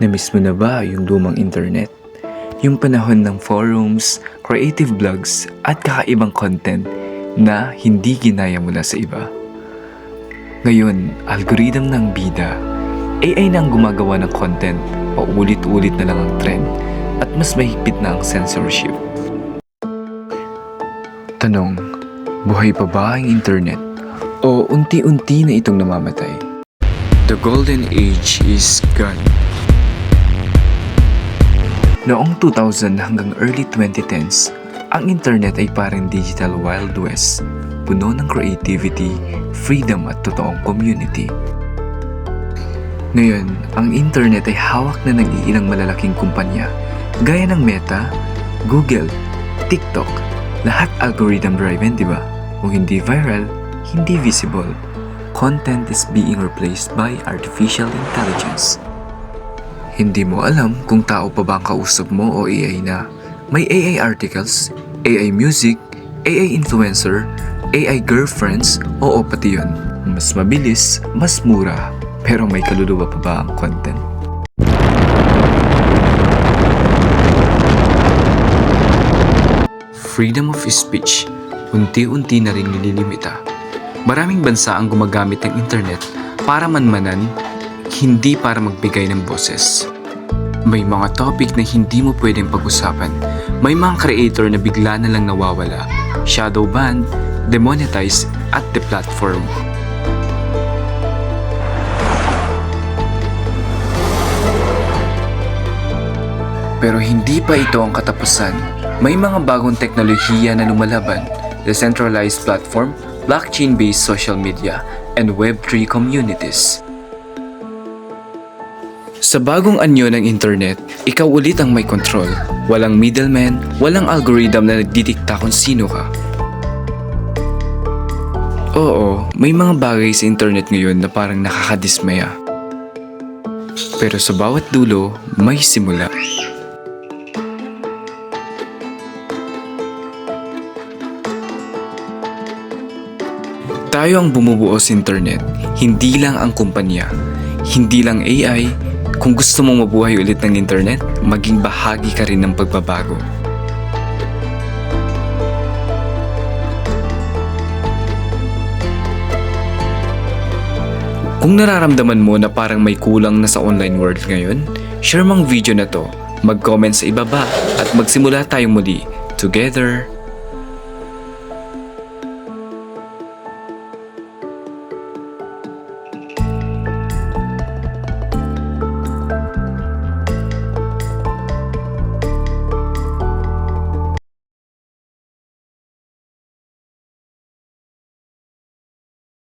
Namiss mo na ba yung lumang internet? Yung panahon ng forums, creative blogs, at kakaibang content na hindi ginaya mula sa iba? Ngayon, algorithm ng bida, AI na ang gumagawa ng content, paulit-ulit na lang ang trend, at mas mahigpit na ang censorship. Tanong, buhay pa ba ang internet? O unti-unti na itong namamatay? The golden age is gone. Noong 2000 hanggang early 2010s, ang internet ay parang digital wild west, puno ng creativity, freedom at totoong community. Ngayon, ang internet ay hawak na ng iilang malalaking kumpanya, gaya ng Meta, Google, TikTok, lahat algorithm-driven, di ba? Kung hindi viral, hindi visible. Content is being replaced by artificial intelligence. Hindi mo alam kung tao pa ba ang kausap mo o AI na. May AI articles, AI music, AI influencer, AI girlfriends, oo pati yun. Mas mabilis, mas mura, pero may kaluluwa pa ba ang content? Freedom of speech, unti-unti na rin nililimita. Maraming bansa ang gumagamit ng internet para manmanan, hindi para magbigay ng boses. May mga topic na hindi mo pwedeng pag-usapan. May mga creator na bigla na lang nawawala, shadow ban, demonetize at deplatform. Pero hindi pa ito ang katapusan. May mga bagong teknolohiya na lumalaban, decentralized platform, blockchain-based social media, and Web3 communities. Sa bagong anyo ng internet, ikaw ulit ang may control. Walang middleman, walang algorithm na nagdidikta kung sino ka. Oo, may mga bagay sa internet ngayon na parang nakakadismaya. Pero sa bawat dulo, may simula. Tayo ang bumubuo sa internet, hindi lang ang kumpanya, hindi lang AI. Kung gusto mong mabuhay ulit ng internet, maging bahagi ka rin ng pagbabago. Kung nararamdaman mo na parang may kulang na sa online world ngayon, share mong video na to, mag-comment sa ibaba at magsimula tayong muli. Together,